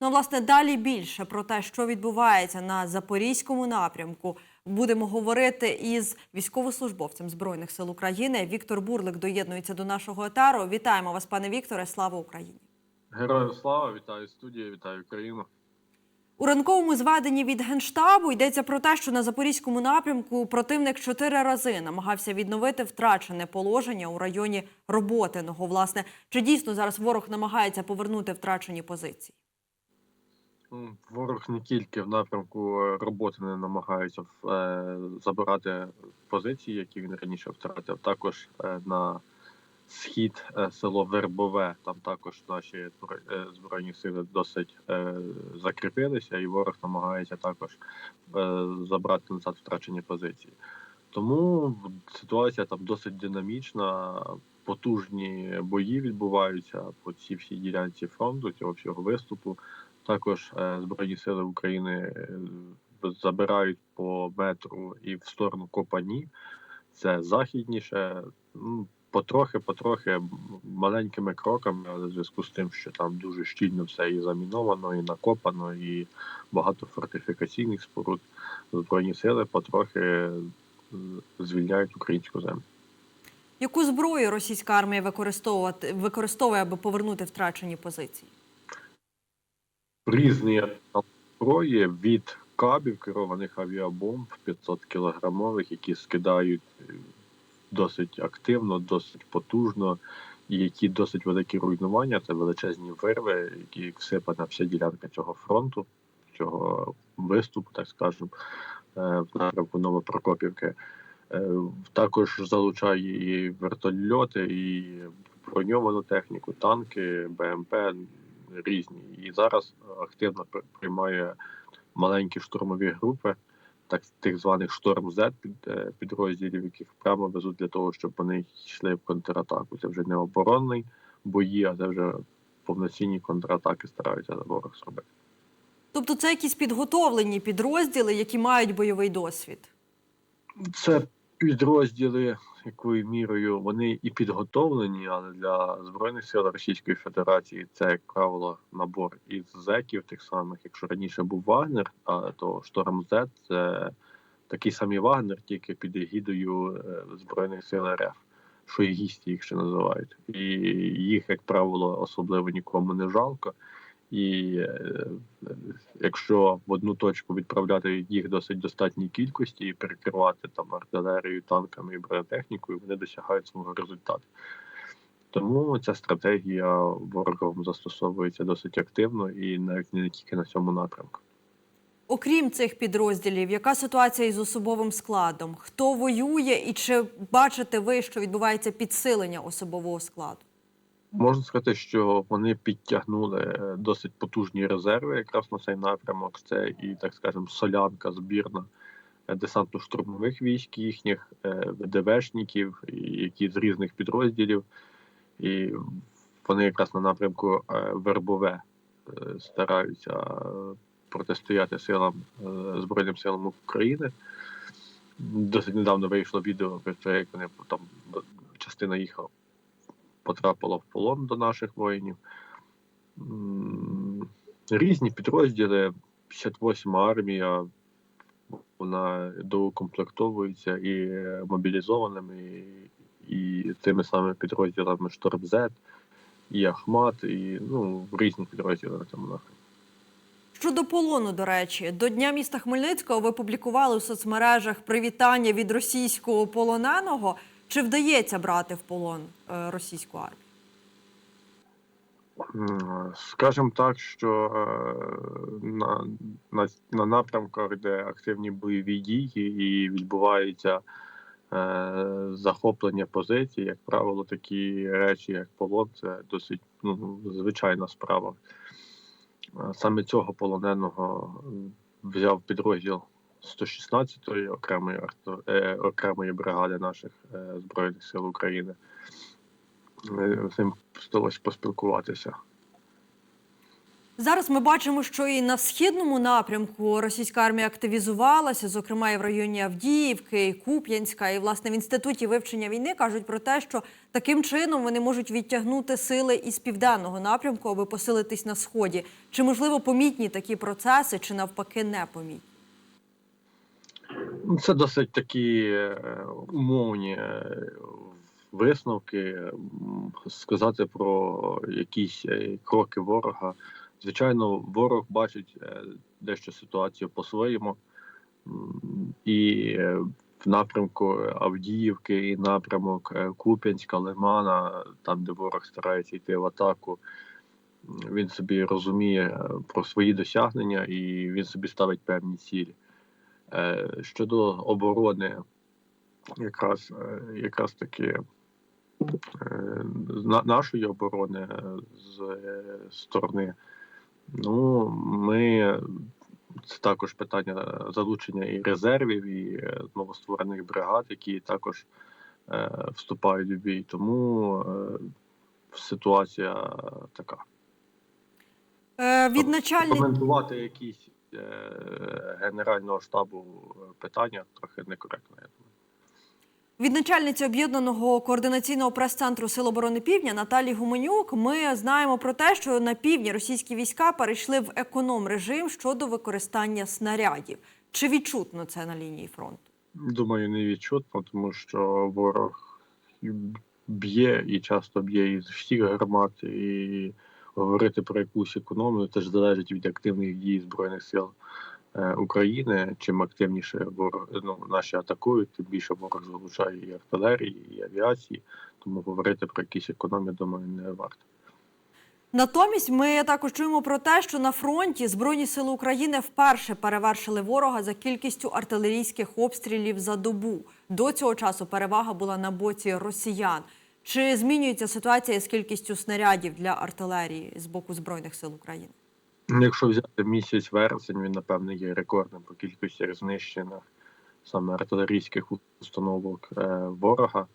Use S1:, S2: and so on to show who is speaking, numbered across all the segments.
S1: Ну, власне, далі більше про те, що відбувається на запорізькому напрямку. Будемо говорити із військовослужбовцем збройних сил України. Віктор Бурлик доєднується до нашого етеру. Вітаємо вас, пане Вікторе. Слава Україні!
S2: Героям слава, вітаю студію, вітаю Україну.
S1: У ранковому зведенні від генштабу йдеться про те, що на запорізькому напрямку противник чотири рази намагався відновити втрачене положення у районі Роботиного. Власне, чи дійсно зараз ворог намагається повернути втрачені позиції?
S2: Ворог не тільки в напрямку е, роботи не намагається е, забирати позиції, які він раніше втратив. Також е, на схід село Вербове. Там також наші збройні сили досить закріпилися, і ворог намагається також забрати назад втрачені позиції. Тому ситуація там досить динамічна. Потужні бої відбуваються по цій всій ділянці фронту, цього всього виступу. Також е, Збройні сили України е, забирають по метру і в сторону Копані. Це західніше. Ну, потрохи, потрохи маленькими кроками, але в зв'язку з тим, що там дуже щільно все і заміновано, і накопано, і багато фортифікаційних споруд. Збройні сили потрохи е, звільняють українську землю.
S1: Яку зброю російська армія використовувати використовує, аби повернути втрачені позиції?
S2: Різні зброї від кабів керованих авіабомб 500 кілограмових, які скидають е, досить активно, досить потужно, і які досить великі руйнування. Це величезні вирви, які всипана вся ділянка цього фронту, цього виступу, так скажемо, е, в напрямку Новопрокопівки. Е, Також залучає і вертольоти, і броньовану техніку, танки, БМП різні. І зараз активно приймає маленькі штурмові групи, так тих званих шторм Z під, е, підрозділів, яких прямо везуть для того, щоб вони йшли в контратаку. Це вже не оборонний бої, а це вже повноцінні контратаки стараються ворог зробити.
S1: Тобто, це якісь підготовлені підрозділи, які мають бойовий досвід.
S2: Це підрозділи, якою мірою вони і підготовлені, але для збройних сил Російської Федерації це, як правило, набор із зеків, тих самих. Якщо раніше був Вагнер, то Шторм З це такий самий Вагнер, тільки під егідою е, збройних сил РФ. Шойгісті їх ще називають, і їх, як правило, особливо нікому не жалко. І е, якщо в одну точку відправляти їх досить достатній кількості і перекривати там артилерією, танками і бронетехнікою, вони досягають свого результату. Тому ця стратегія ворогом застосовується досить активно і навіть не тільки на цьому напрямку.
S1: Окрім цих підрозділів, яка ситуація із особовим складом? Хто воює і чи бачите ви, що відбувається підсилення особового складу?
S2: Можна сказати, що вони підтягнули е, досить потужні резерви якраз на цей напрямок. Це і, так скажемо, солянка збірна е, десантно-штурмових військ їхніх, е, ВДВшників, які з різних підрозділів. І вони якраз на напрямку Вербове стараються протистояти силам Збройним силам України. Досить недавно вийшло відео про те, як вони там частина їх потрапила в полон до наших воїнів. Різні підрозділи, 58 армія, вона доукомплектовується і мобілізованими, і, тими самими підрозділами Шторм З, і Ахмат, і ну, різні підрозділи на цьому напрямку.
S1: Щодо полону, до речі, до Дня міста Хмельницького ви публікували у соцмережах привітання від російського полоненого. Чи вдається брати в полон е, російську армію?
S2: М, Скажем так, що е, на, на, на напрямках, де активні бойові дії і відбувається е, захоплення позицій, як правило, такі речі, як полон, це досить ну, звичайна справа. Е, Саме цього полоненого взяв підрозділ 116-ї окремої, е, окремої бригади наших е, Збройних сил України. З ним вдалося поспілкуватися.
S1: Зараз ми бачимо, що і на східному напрямку російська армія активізувалася, зокрема і в районі Авдіївки, і Куп'янська. І власне в інституті вивчення війни кажуть про те, що таким чином вони можуть відтягнути сили із південного напрямку, аби посилитись на сході. Чи можливо помітні такі процеси, чи навпаки не помітні?
S2: Ну, Це досить такі е, умовні е, висновки. Сказати про якісь е, кроки ворога. Звичайно, ворог бачить дещо ситуацію по-своєму. І в напрямку Авдіївки, і напрямок Куп'янська, Лимана, там, де ворог старається йти в атаку. Він собі розуміє про свої досягнення і він собі ставить певні цілі. Е, Щодо оборони, якраз, е, якраз таки е, нашої оборони з сторони, ну, ми це також питання залучення і резервів, і новостворених бригад, які також вступають в бій. Тому ситуація така.
S1: Е, від начальників
S2: Коментувати якісь Генерального штабу е, питання трохи некоректно, я думаю.
S1: Від начальниці об'єднаного координаційного прес-центру Сил оборони Півдня Наталії Гуменюк ми знаємо про те, що на півдні російські війська перейшли в економ-режим щодо використання снарядів. Чи відчутно це на лінії фронту?
S2: Думаю, не відчутно, тому що ворог б'є і часто б'є із всіх гармат, і говорити про якусь економію теж залежить від активних дій Збройних сил е, України. Чим активніше ворог ну, наші атакують, тим більше ворог залучає і артилерії, і авіації. Тому говорити про якісь економії, думаю, не варто.
S1: Натомість ми також чуємо про те, що на фронті Збройні сили України вперше перевершили ворога за кількістю артилерійських обстрілів за добу. До цього часу перевага була на боці росіян. Чи змінюється ситуація з кількістю снарядів для артилерії з боку Збройних сил України?
S2: Ну, Якщо взяти місяць вересень, він напевне є рекордним по кількості знищених саме артилерійських установок е, ворога.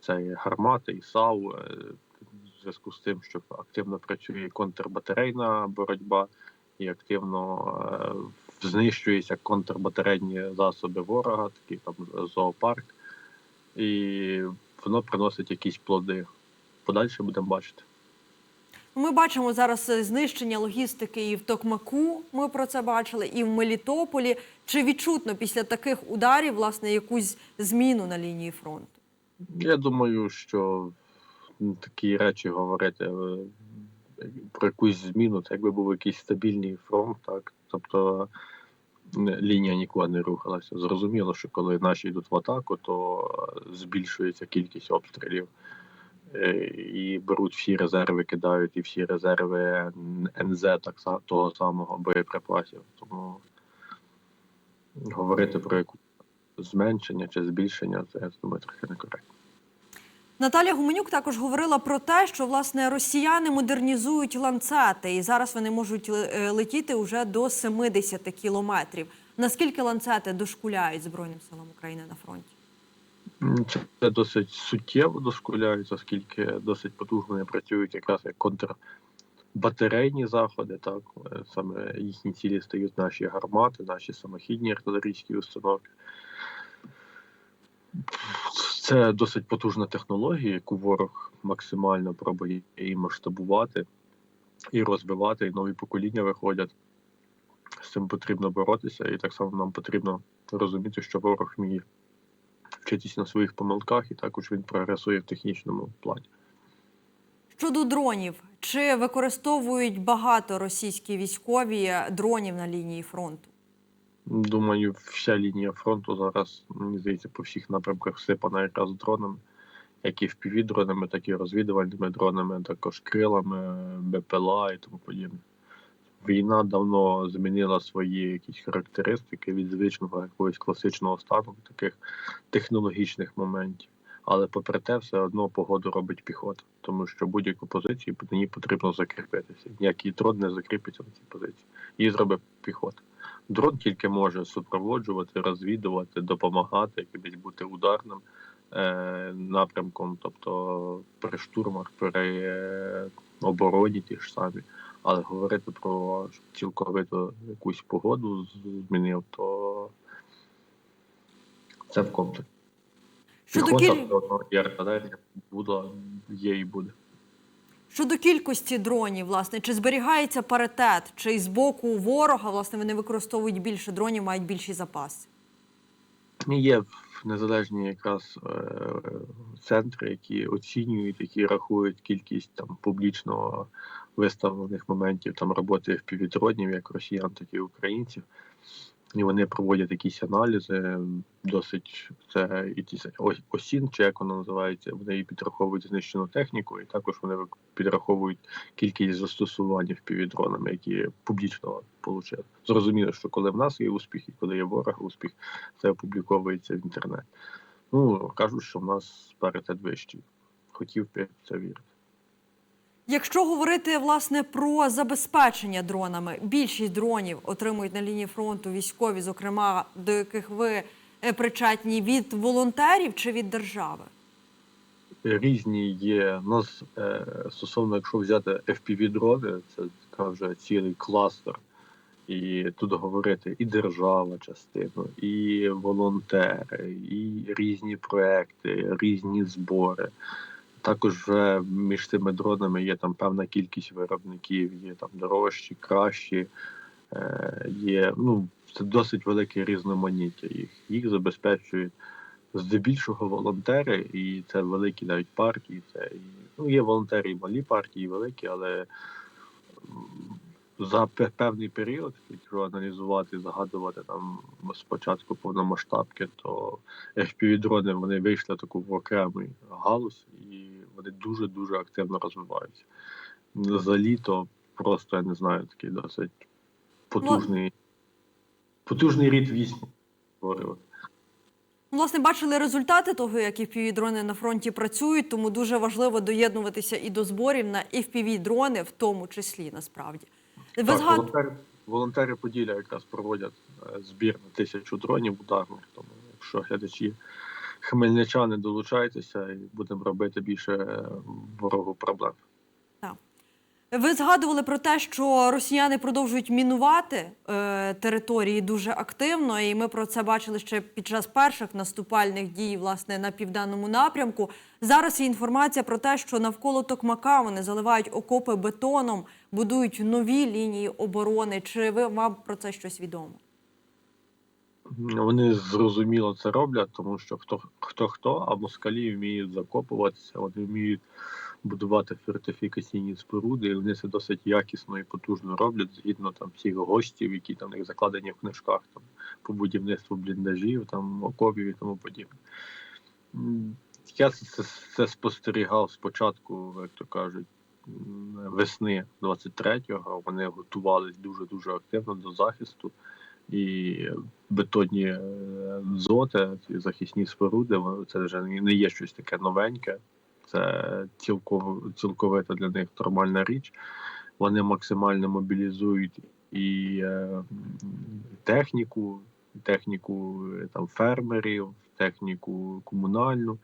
S2: Це і гармати, і САУ. Е, в зв'язку з тим, що активно працює контрбатарейна боротьба, і активно е, знищуються контрбатарейні засоби ворога, такі там зоопарк, і воно приносить якісь плоди. Подальше будемо бачити.
S1: Ми бачимо зараз е, знищення логістики і в Токмаку. Ми про це бачили, і в Мелітополі. Чи відчутно після таких ударів власне якусь зміну на лінії фронту?
S2: Я думаю, що такі речі говорити е, про якусь зміну, це якби був якийсь стабільний фронт, так. Тобто лінія нікуди не рухалася. Зрозуміло, що коли наші йдуть в атаку, то е, збільшується кількість обстрілів. Е, І беруть всі резерви, кидають і всі резерви НЗ так того самого боєприпасів. Тому говорити про яку зменшення чи збільшення, це я думаю, трохи некоректно.
S1: Наталія Гуменюк також говорила про те, що власне росіяни модернізують ланцети, і зараз вони можуть е, летіти уже до 70 кілометрів. Наскільки ланцети дошкуляють Збройним силам України на фронті?
S2: Це досить суттєво дошкуляють, оскільки досить потужно вони працюють якраз як контрбатарейні заходи. Так Е, саме їхні цілі стають наші гармати, наші самохідні артилерійські установки. Це досить потужна технологія, яку ворог максимально пробує і масштабувати, і розвивати, і нові покоління виходять. З цим потрібно боротися, і так само нам потрібно розуміти, що ворог вміє вчитись на своїх помилках, і також він прогресує в технічному плані.
S1: Щодо дронів, чи використовують багато російські військові дронів на лінії фронту?
S2: Думаю, вся лінія фронту зараз, мені здається, по всіх напрямках всипана якраз дронами, як і впівдронами, так і розвідувальними дронами, також крилами, БПЛА і тому подібне. Війна давно змінила свої якісь характеристики від звичного якогось класичного стану таких технологічних моментів. Але попри те, все одно погоду робить піхота, тому що будь-яку позицію на потрібно закріпитися. Ніякий дрон не закріпиться на цій позиції. Її зробить піхота. Дрон тільки може супроводжувати, розвідувати, допомагати, десь бути ударним е, напрямком, тобто при штурмах, при е, обороні ті ж самі. Але говорити про щоб цілковито якусь погоду змінив, то це в комплексі.
S1: Щодо,
S2: і артилерія була, є і буде.
S1: Щодо кількості дронів, власне, чи зберігається паритет, чи із боку ворога, власне, вони використовують більше дронів, мають більший запас?
S2: Є незалежні якраз е, центри, які оцінюють, які рахують кількість там публічно виставлених моментів там роботи впівдронів, як росіян, так і українців. І вони проводять якісь аналізи, досить це ось- осін, чи як воно називається, вони підраховують знищену техніку, і також вони підраховують кількість застосувань впівдронами, які публічно отримали. Зрозуміло, що коли в нас є успіх, і коли є ворог успіх, це опубліковується в інтернет. Ну кажуть, що в нас паритет вищий. Хотів би це вірити.
S1: Якщо говорити власне про забезпечення дронами, більшість дронів отримують на лінії фронту військові, зокрема до яких ви е, причетні від волонтерів чи від держави?
S2: Різні є. Нас е, стосовно, якщо взяти FPV-дрони, це така вже цілий кластер. І тут говорити і держава частину, і волонтери, і різні проекти, різні збори. Також вже між цими дронами є там певна кількість виробників, є там дорожчі, кращі, е, є ну, це досить велике різноманіття їх. Їх забезпечують здебільшого волонтери, і це великі навіть партії. Це і, ну, є волонтери і малі партії, і великі, але за певний період, якщо аналізувати, загадувати там спочатку повномасштабки, то FPV-дрони вони вийшли таку в окремий галузь, і вони дуже дуже активно розвиваються. За літо просто я не знаю, такий досить потужний, потужний рід вісні
S1: Власне, бачили результати того, як FPV-дрони на фронті працюють, тому дуже важливо доєднуватися і до зборів на FPV-дрони, в тому числі насправді.
S2: Так,
S1: згад...
S2: волонтери, волонтери Поділля якраз проводять е, збір на тисячу дронів ударних. Тому якщо глядачі хмельничани долучайтеся і будемо робити більше е, ворогу проблем.
S1: Ви згадували про те, що росіяни продовжують мінувати е, території дуже активно, і ми про це бачили ще під час перших наступальних дій, власне, на південному напрямку. Зараз є інформація про те, що навколо Токмака вони заливають окопи бетоном, будують нові лінії оборони. Чи ви вам про це щось відомо?
S2: Вони зрозуміло це роблять, тому що хто хто хто, а москалі вміють закопуватися, вони вміють будувати фортифікаційні споруди, і вони це досить якісно і потужно роблять згідно там всіх гостів, які там них закладені в книжках там по будівництву бліндажів, там окопів і тому подібне. Я це, це спостерігав спочатку, як то кажуть, весни 23-го. Вони готувались дуже дуже активно до захисту і бетонні е, дзоти, ці захисні споруди, це вже не є щось таке новеньке, це цілково, цілковито для них нормальна річ. Вони максимально мобілізують і е, техніку, техніку е, там, фермерів, техніку комунальну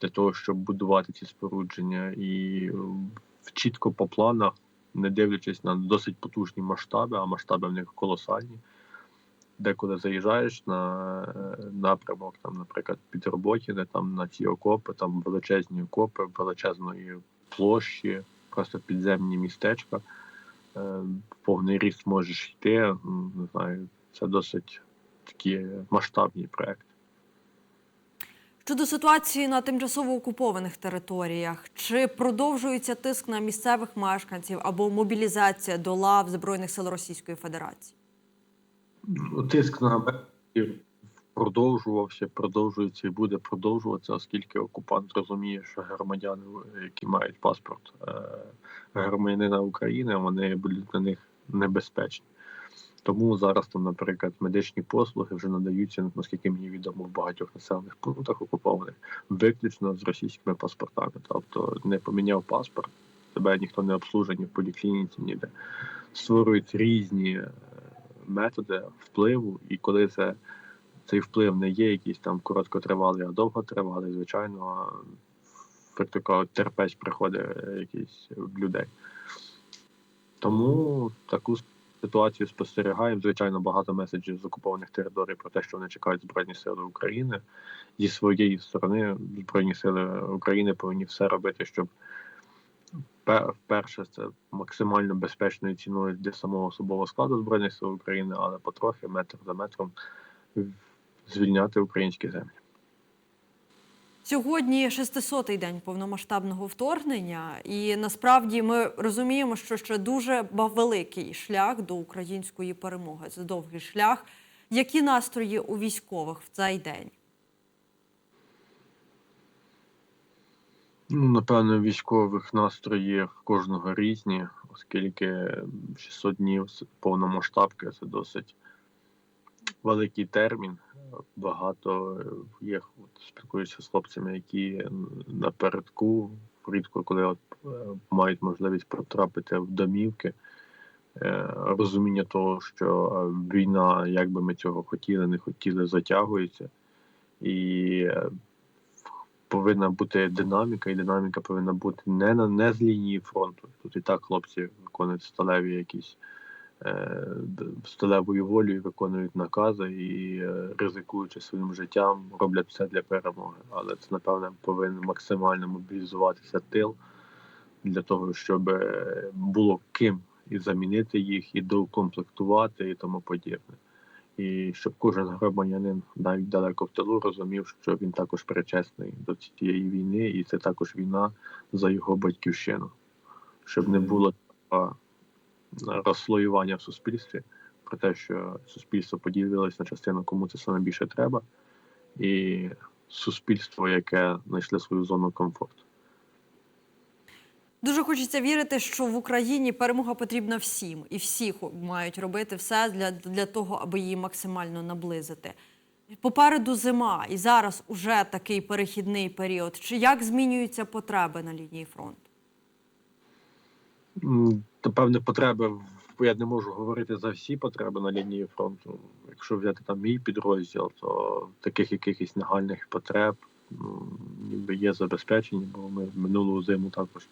S2: для того, щоб будувати ці спорудження, і е, чітко по планах, не дивлячись на досить потужні масштаби, а масштаби в них колосальні деколи заїжджаєш на е, напрямок, там, наприклад, під Роботіне, там на ці окопи, там величезні окопи, величезної площі, просто підземні містечка. Е, повний ріст можеш йти. Не знаю, це досить такі масштабні проекти.
S1: Щодо ситуації на тимчасово окупованих територіях, чи продовжується тиск на місцевих мешканців або мобілізація до лав Збройних сил Російської Федерації?
S2: Ну, Тиск на Америку продовжувався, продовжується і буде продовжуватися, оскільки окупант розуміє, що громадяни, які мають паспорт е, громадянина України, вони будуть для них небезпечні. Тому зараз там, наприклад, медичні послуги вже надаються, наскільки мені відомо, в багатьох населених пунктах окупованих виключно з російськими паспортами. Тобто не поміняв паспорт, тебе ніхто не обслужить ні в поліклініці, ніде. Створюють різні методи впливу, і коли це, цей вплив не є якийсь там короткотривалий, а довготривалий, звичайно, то терпець приходить е, якийсь в людей. Тому таку ситуацію спостерігаємо. Звичайно, багато меседжів з окупованих територій про те, що вони чекають Збройні Сили України. Зі своєї сторони Збройні Сили України повинні все робити, щоб пе- вперше це максимально безпечною ціною для самого особового складу Збройних сил України, але потрохи, метр за метром, звільняти українські землі.
S1: Сьогодні 600-й день повномасштабного вторгнення, і насправді ми розуміємо, що ще дуже великий шлях до української перемоги. Це довгий шлях. Які настрої у військових в цей день?
S2: Ну, напевно, військових настрої кожного різні, оскільки 600 днів повномасштабки це досить великий термін. Багато є от, спілкуюся з хлопцями, які напередку рідко коли от, е, мають можливість потрапити в домівки. Е, Розуміння того, що е, війна, як би ми цього хотіли, не хотіли, затягується. І е, повинна бути динаміка, і динаміка повинна бути не на не з лінії фронту. Тут і так хлопці виконують сталеві якісь е, сталевою волею, виконують накази і е, ризикуючи своїм життям, роблять все для перемоги. Але це напевне повинен максимально мобілізуватися тил для того, щоб е, було ким і замінити їх, і доукомплектувати, і тому подібне. І щоб кожен громадянин навіть далеко в тилу розумів, що він також причесний до цієї війни, і це також війна за його батьківщину, щоб не було розслоювання в суспільстві про те, що суспільство поділилось на частину, кому це саме більше треба, і суспільство, яке знайшло свою зону комфорту.
S1: Дуже хочеться вірити, що в Україні перемога потрібна всім, і всі мають робити все для, для того, аби її максимально наблизити. Попереду зима, і зараз уже такий перехідний період. Чи як змінюються потреби на лінії фронту?
S2: М, То певне потреби я не можу говорити за всі потреби на лінії фронту. Якщо взяти там мій підрозділ, то таких якихось нагальних потреб ніби є забезпечені, бо ми минулу зиму також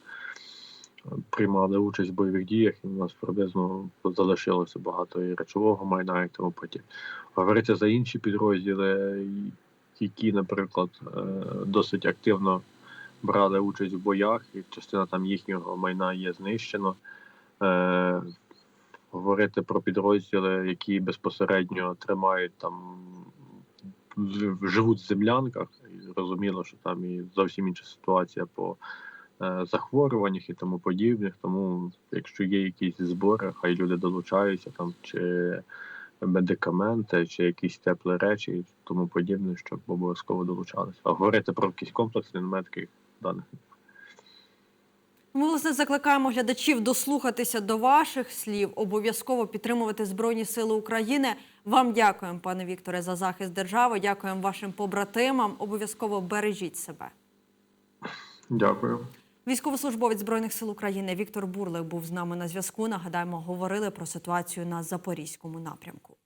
S2: приймали участь в бойових діях, і у нас приблизно залишилося багато і речового майна, і тому подібне. Говорити за інші підрозділи, які, наприклад, е, досить активно брали участь в боях, і частина там їхнього майна є знищено. Е, говорити про підрозділи, які безпосередньо тримають там, живуть в землянках, і зрозуміло, що там і зовсім інша ситуація по захворюваннях і тому подібних. Тому, якщо є якісь збори, хай люди долучаються там чи медикаменти, чи якісь теплі речі, і тому подібне, щоб обов'язково долучалися. А говорити про якісь комплексні немає таких даних.
S1: Ми власне закликаємо глядачів дослухатися до ваших слів, обов'язково підтримувати Збройні Сили України. Вам дякуємо, пане Вікторе, за захист держави. Дякуємо вашим побратимам. Обов'язково бережіть себе.
S2: Дякую.
S1: Військовослужбовець Збройних сил України Віктор Бурлик був з нами на зв'язку. Нагадаємо, говорили про ситуацію на запорізькому напрямку.